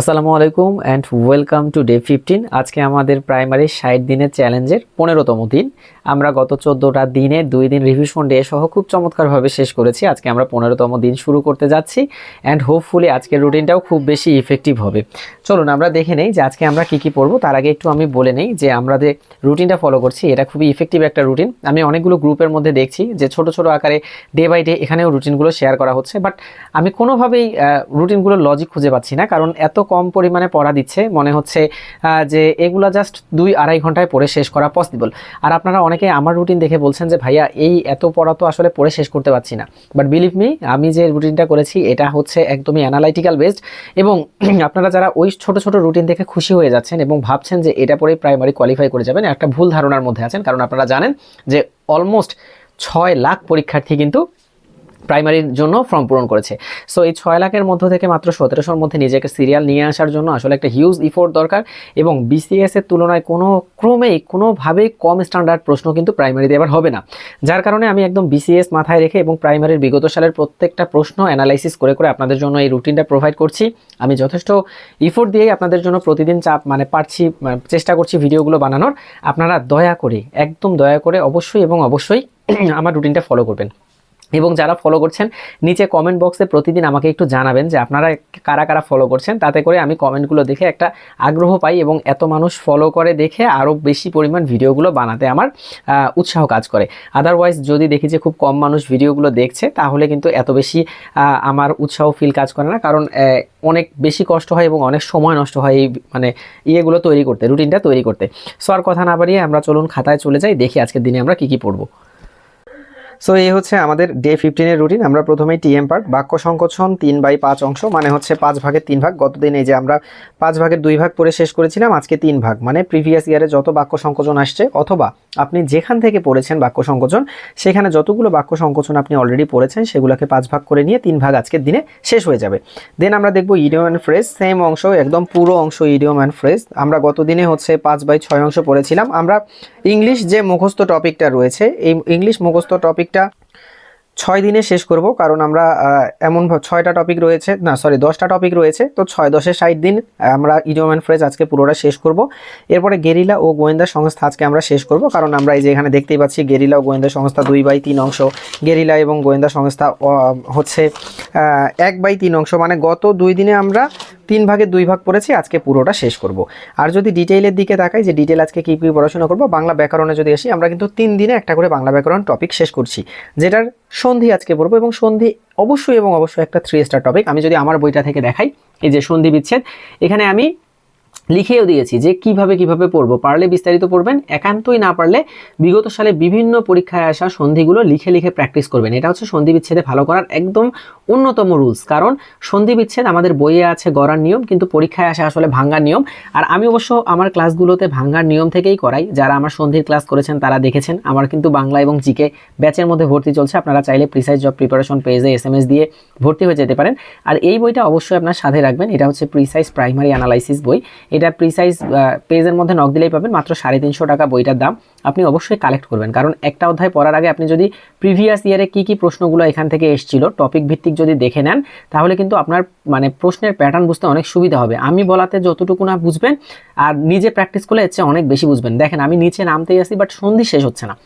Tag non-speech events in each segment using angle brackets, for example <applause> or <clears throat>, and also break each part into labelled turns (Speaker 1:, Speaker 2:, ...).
Speaker 1: আসসালামু আলাইকুম and welcome to day fifteen আজকে আমাদের প্রাইমারি ষাট দিনের চ্যালেঞ্জের পনেরোতম দিন। আমরা গত চোদ্দোটা দিনে দুই দিন রিভিশন ডে সহ খুব চমৎকারভাবে শেষ করেছি। আজকে আমরা পনেরোতম দিন শুরু করতে যাচ্ছি অ্যান্ড হোপফুলি আজকের রুটিনটাও খুব বেশি ইফেক্টিভ হবে। চলুন আমরা দেখে নেই যে আজকে আমরা কী কী পড়ব। তার আগে একটু আমি বলে নেই যে আমরা যে রুটিনটা ফলো করছি, এটা খুবই ইফেক্টিভ একটা রুটিন আমি অনেকগুলো গ্রুপের মধ্যে দেখছি যে ছোট ছোট আকারে ডে বাই ডে এখানেও রুটিনগুলো শেয়ার করা হচ্ছে বাট আমি কোনোভাবেই রুটিনগুলোর লজিক খুঁজে পাচ্ছি না, কারণ এত কম পরিমাণে পড়া দিচ্ছে। মনে হচ্ছে যে এগুলো জাস্ট দুই আড়াই ঘন্টায় পড়ে শেষ করা পসিবল আর আপনারা অনেকে আমার রুটিন দেখে বলছেন যে, ভাইয়া, এই এত পড়া তো আসলে পড়ে শেষ করতে পারছি না। বাট বিলিভ মি আমি যে রুটিনটা করেছি, এটা হচ্ছে একদমই অ্যানালাইটিক্যাল বেসড এবং <clears throat> আপনারা যারা ওই ছোট ছোট রুটিন দেখে খুশি হয়ে যাচ্ছেন এবং ভাবছেন যে, এটা পরেই প্রাইমারি কোয়ালিফাই করে যাবেন, একটা ভুল ধারণার মধ্যে আছেন। কারণ আপনারা জানেন যে অলমোস্ট ছয় লাখ পরীক্ষার্থী কিন্তু প্রাইমারির জন্য ফর্ম পূরণ করেছে। সো এই ছয় লাখের মধ্য থেকে মাত্র সতেরোশোর মধ্যে নিজেকে সিরিয়াল নিয়ে আসার জন্য আসলে একটা হিউজ ইফোর্ট দরকার এবং বিসিএস এর তুলনায় কোনো ক্রমেই, কোনোভাবেই কম স্ট্যান্ডার্ড প্রশ্ন কিন্তু প্রাইমারিতে এবার হবে না। যার কারণে আমি একদম বিসিএস মাথায় রেখে এবং প্রাইমারির বিগত সালের প্রত্যেকটা প্রশ্ন অ্যানালাইসিস করে করে আপনাদের জন্য এই রুটিনটা প্রোভাইড করছি। আমি যথেষ্ট ইফোর্ট দিয়েই আপনাদের জন্য প্রতিদিন চাপ মানে পারছি মানে চেষ্টা করছি ভিডিওগুলো বানানোর। আপনারা দয়া করে, একদম দয়া করে অবশ্যই এবং অবশ্যই <clears throat> আমার রুটিনটা ফলো করবেন। এবং যারা ফলো করছেন, নিচে কমেন্ট বক্সে প্রতিদিন আমাকে একটু জানাবেন যে আপনারা কারা কারা ফলো করছেন। তাতে করে আমি কমেন্টগুলো দেখে একটা আগ্রহ পাই এবং এত মানুষ ফলো করে দেখে আরও বেশি পরিমাণ ভিডিওগুলো বানাতে আমার উৎসাহ কাজ করে। আদারওয়াইজ যদি দেখি যে খুব কম মানুষ ভিডিওগুলো দেখছে, তাহলে কিন্তু এত বেশি আমার উৎসাহ ফিল কাজ করে না। কারণ অনেক বেশি কষ্ট হয় এবং অনেক সময় নষ্ট হয় এই মানে ইয়েগুলো তৈরি করতে রুটিনটা তৈরি করতে। সো আর কথা না বাড়িয়ে আমরা চলুন খাতায় চলে যাই, দেখি আজকের দিনে আমরা কী কী পড়ব। সো এই হচ্ছে আমাদের ডে ফিফটিনের রুটিন আমরা প্রথমেই টিএম পার্ট বাক্য সংকোচন তিন বাই পাঁচ অংশ মানে হচ্ছে পাঁচ ভাগের তিন ভাগ। গতদিন এই যে আমরা পাঁচ ভাগের দুই ভাগ পড়ে শেষ করেছিলাম, আজকে তিন ভাগ। মানে প্রিভিয়াস ইয়ারে যত বাক্য সংকোচন আসছে, অথবা আপনি যেখান থেকে পড়েছেন বাক্য সংকোচন, সেখানে যতগুলো বাক্য সংকোচন আপনি অলরেডি পড়েছেন, সেগুলোকে পাঁচ ভাগ করে নিয়ে তিন ভাগ আজকের দিনে শেষ হয়ে যাবে। দেন আমরা দেখব ইডিয়ম অ্যান্ড ফ্রেজ সেম অংশ, একদম পুরো অংশ ইডিয়ম অ্যান্ড ফ্রেজ আমরা গত দিনে হচ্ছে পাঁচ বাই ছয় অংশ পড়েছিলাম। আমরা ইংলিশ যে মুখস্থ টপিকটা রয়েছে, এই ইংলিশ মুখস্থ টপিকটা ছয় দিনে শেষ করব, কারণ আমরা এমন ছয়টা টপিক রয়েছে, না সরি দশটা টপিক রয়েছে, তো ছয় দশে ষাট দিন আমরা ইডিয়ম অ্যান্ড ফ্রেজ আজকে পুরোটা শেষ করব। এরপরে গেরিলা ও গোয়েন্দা সংস্থা আজকে আমরা শেষ করব, কারণ আমরা এই যে এখানে দেখতেই পাচ্ছি গেরিলা ও গোয়েন্দা সংস্থা দুই বাই তিন অংশ। গেরিলা এবং গোয়েন্দা সংস্থা হচ্ছে এক বাই তিন অংশ মানে গত দুই দিনে আমরা তিন ভাগে দুই ভাগ পড়েছি, আজকে পুরোটা শেষ করব। আর যদি ডিটেইলের দিকে তাকাই যে ডিটেল আজকে কী কী পড়াশোনা করব, বাংলা ব্যাকরণে যদি আসি, আমরা কিন্তু তিন দিনে একটা করে বাংলা ব্যাকরণ টপিক শেষ করছি, যেটার সন্ধি আজকে পড়ব এবং সন্ধি অবশ্যই এবং অবশ্যই একটা থ্রি স্টার টপিক আমি যদি আমার বইটা থেকে দেখাই, এই যে সন্ধি বিচ্ছেদ, এখানে আমি লিখেও দিয়েছি যে কীভাবে কীভাবে পড়ব। পারলে বিস্তারিত পড়বেন, একান্তই না পারলে বিগত সালে বিভিন্ন পরীক্ষায় আসা সন্ধিগুলো লিখে লিখে প্র্যাকটিস করবেন। এটা হচ্ছে সন্ধি বিচ্ছেদে ভালো করার একদম অন্যতম রুলস কারণ সন্ধি বিচ্ছেদ আমাদের বইয়ে আছে গড়ার নিয়ম, কিন্তু পরীক্ষায় আসে আসলে ভাঙ্গার নিয়ম। আর আমি অবশ্য আমার ক্লাসগুলোতে ভাঙ্গার নিয়ম থেকেই করাই। যারা আমার সন্ধির ক্লাস করেছেন, তারা দেখেছেন। আমার কিন্তু বাংলা এবং জিকে ব্যাচের মধ্যে ভর্তি চলছে। আপনারা চাইলে প্রিসাইজ জব প্রিপারেশন পেজে এস এম এস দিয়ে ভর্তি হয়ে যেতে পারেন। আর এই বইটা অবশ্যই আপনার সাথে রাখবেন। এটা হচ্ছে প্রিসাইজ প্রাইমারি অ্যানালাইসিস বই। এটা প্রিসাইজ পেজের মধ্যে নক দিলেই পাবেন। মাত্র সাড়ে তিনশো টাকা বইটার দাম। আপনি অবশ্যই কালেক্ট করবেন। কারণ একটা অধ্যায় পড়ার আগে আপনি যদি প্রিভিয়াস ইয়ারে কি কি প্রশ্নগুলো এখান থেকে এসেছিল টপিক ভিত্তিক যদি দেখে নেন, তাহলে কিন্তু আপনার মানে প্রশ্নের প্যাটার্ন বুঝতে অনেক সুবিধা হবে। আমি বলাতে যতটুকু না বুঝবেন, আর নিজে প্র্যাকটিস করলে এর চেয়ে অনেক বেশি বুঝবেন। দেখেন, আমি নিচে নামতেই আসি বাট সন্ধি শেষ হচ্ছে না।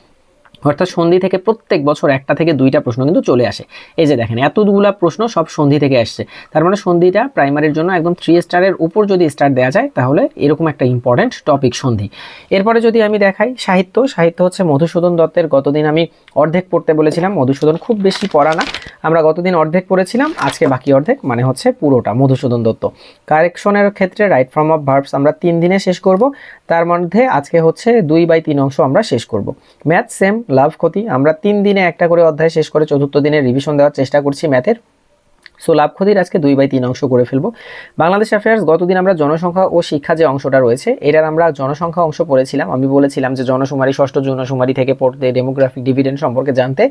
Speaker 1: অর্থাৎ সন্ধি থেকে প্রত্যেক বছর একটা থেকে দুইটা প্রশ্ন কিন্তু চলে আসে। এই যে দেখেন, এতগুলা প্রশ্ন সব সন্ধি থেকে আসছে। তার মানে সন্ধিটা প্রাইমারির জন্য একদম থ্রি স্টারের উপর যদি স্টার দেওয়া যায়, তাহলে এরকম একটা ইম্পর্ট্যান্ট টপিক সন্ধি। এরপরে যদি আমি দেখাই সাহিত্য সাহিত্য হচ্ছে মধুসূদন দত্তের গতদিন আমি অর্ধেক পড়তে বলেছিলাম। মধুসূদন খুব বেশি পড়া না। আমরা গতদিন অর্ধেক পড়েছিলাম, আজকে বাকি অর্ধেক মানে হচ্ছে পুরোটা মধুসূদন দত্ত। কারেকশনের ক্ষেত্রে রাইট ফর্ম অফ ভার্বস আমরা তিন দিনে শেষ করব। তার মধ্যে আজকে হচ্ছে দুই বাই তিন অংশ আমরা শেষ করব। ম্যাথ সেম লাভ ক্ষতি। আমরা তিন দিনে একটা করে অধ্যায় শেষ করে চতুর্থ দিনে রিভিশন দেওয়ার চেষ্টা করছি ম্যাথের সো লাভ ক্ষতির আজকে দুই বাই তিন অংশ করে ফেলব। বাংলাদেশ অ্যাফেয়ার্স গতদিন আমরা জনসংখ্যা ও শিক্ষা যে অংশটা রয়েছে, এটার আমরা জনসংখ্যা অংশ পড়েছিলাম। আমি বলেছিলাম যে জনশুমারি ষষ্ঠ জনশুমারি থেকে পড়তে ডেমোগ্রাফিক ডিভিডেন্ড সম্পর্কে জানতে।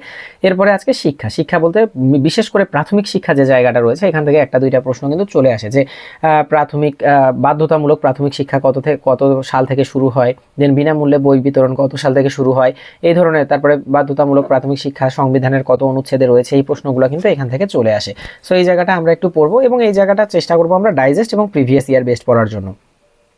Speaker 1: এরপরে আজকে শিক্ষা। শিক্ষা বলতে বিশেষ করে প্রাথমিক শিক্ষা যে জায়গাটা রয়েছে, এখান থেকে একটা দুইটা প্রশ্ন কিন্তু চলে আসে যে প্রাথমিক বাধ্যতামূলক প্রাথমিক শিক্ষা কত থেকে কত সাল থেকে শুরু হয় দেন বিনামূল্যে বই বিতরণ কত সাল থেকে শুরু হয়, এই ধরনের, তারপরে বাধ্যতামূলক প্রাথমিক শিক্ষা সংবিধানের কত অনুচ্ছেদে রয়েছে, এই প্রশ্নগুলো কিন্তু এখান থেকে চলে আসে। সো এই জায়গাটা আমরা একটু পড়ব এবং এই জায়গাটা চেষ্টা করব আমরা ডাইজেস্ট এবং প্রিভিয়াস ইয়ার বেস্ট পড়ার জন্য।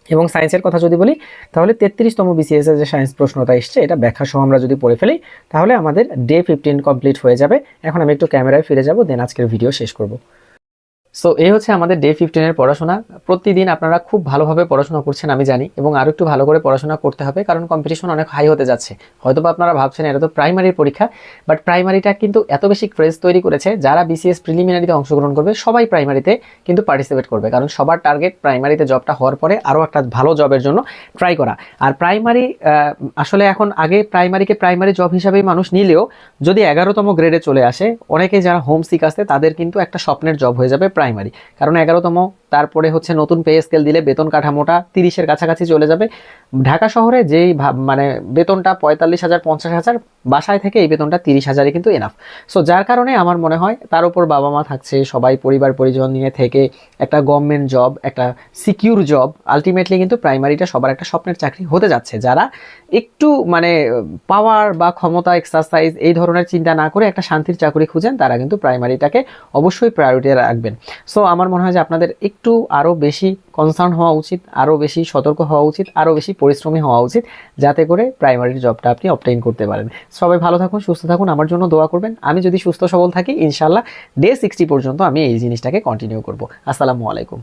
Speaker 1: এবং সায়েন্সের কথা যদি বলি, তাহলে তেত্রিশতম বিসিএসের যে সায়েন্স প্রশ্নটা এসছে, এটা ব্যাখ্যা সহ আমরা যদি পড়ে ফেলি, তাহলে আমাদের ডে ফিফটিন কমপ্লিট হয়ে যাবে। এখন আমি একটু ক্যামেরায় ফিরে যাব দেন আজকের ভিডিও শেষ করব। সো এই হচ্ছে আমাদের ডে ফিফটিনের পড়াশোনা। প্রতিদিন আপনারা খুব ভালোভাবে পড়াশোনা করছেন আমি জানি, এবং আরও একটু ভালো করে পড়াশোনা করতে হবে, কারণ কম্পিটিশন অনেক হাই হতে যাচ্ছে। হয়তো আপনারা ভাবছেন এটা তো প্রাইমারির পরীক্ষা বাট প্রাইমারিটা কিন্তু এত বেশি ক্রেজ তৈরি করেছে, যারা বিসিএস প্রিলিমিনারিতে অংশগ্রহণ করবে, সবাই প্রাইমারিতে কিন্তু পার্টিসিপেট করবে, কারণ সবার টার্গেট প্রাইমারিতে জবটা হওয়ার পরে আরও একটা ভালো জবের জন্য ট্রাই করা। আর প্রাইমারি আসলে এখন আগে প্রাইমারিকে প্রাইমারি জব হিসাবেই মানুষ নিলেও, যদি এগারোতম গ্রেডে চলে আসে, অনেকে যারা হোম সিক আসছে তাদের কিন্তু একটা স্বপ্নের জব হয়ে যাবে প্রাইমারি কারণ এগারোতম তারপরে হচ্ছে নতুন পে স্কেল দিলে বেতন কাঠামোটা তিরিশের কাছাকাছি চলে যাবে। ঢাকা শহরে যেই মানে বেতনটা পঁয়তাল্লিশ হাজার, পঞ্চাশ হাজার, বাসায় থেকে এই বেতনটা তিরিশ হাজারই কিন্তু এনাফ সো যার কারণে আমার মনে হয় তার উপর বাবা মা থাকছে, সবাই পরিবার, পরিজন নিয়ে থেকে একটা গভর্নমেন্ট জব একটা সিকিউর জব আলটিমেটলি কিন্তু প্রাইমারিটা সবার একটা স্বপ্নের চাকরি হতে যাচ্ছে। যারা একটু মানে পাওয়ার বা ক্ষমতা এক্সারসাইজ এই ধরনের চিন্তা না করে একটা শান্তির চাকরি খুঁজেন, তারা কিন্তু প্রাইমারিটাকে অবশ্যই প্রায়োরিটি রাখবেন। সো আমার মনে হয় যে আপনাদের একটু আরও বেশি কনসার্ন হওয়া উচিত আরও বেশি সতর্ক হওয়া উচিত আরও বেশি পরিশ্রমী হওয়া উচিত, যাতে করে প্রাইমারি জবটা আপনি অবটেইন করতে পারেন। সবাই ভালো থাকুন, সুস্থ থাকুন, আমার জন্য দোয়া করবেন। আমি যদি সুস্থ সবল থাকি ইনশাল্লাহ ডে সিক্সটি পর্যন্ত আমি এই জিনিসটাকে কন্টিনিউ করব। আসসালামু আলাইকুম।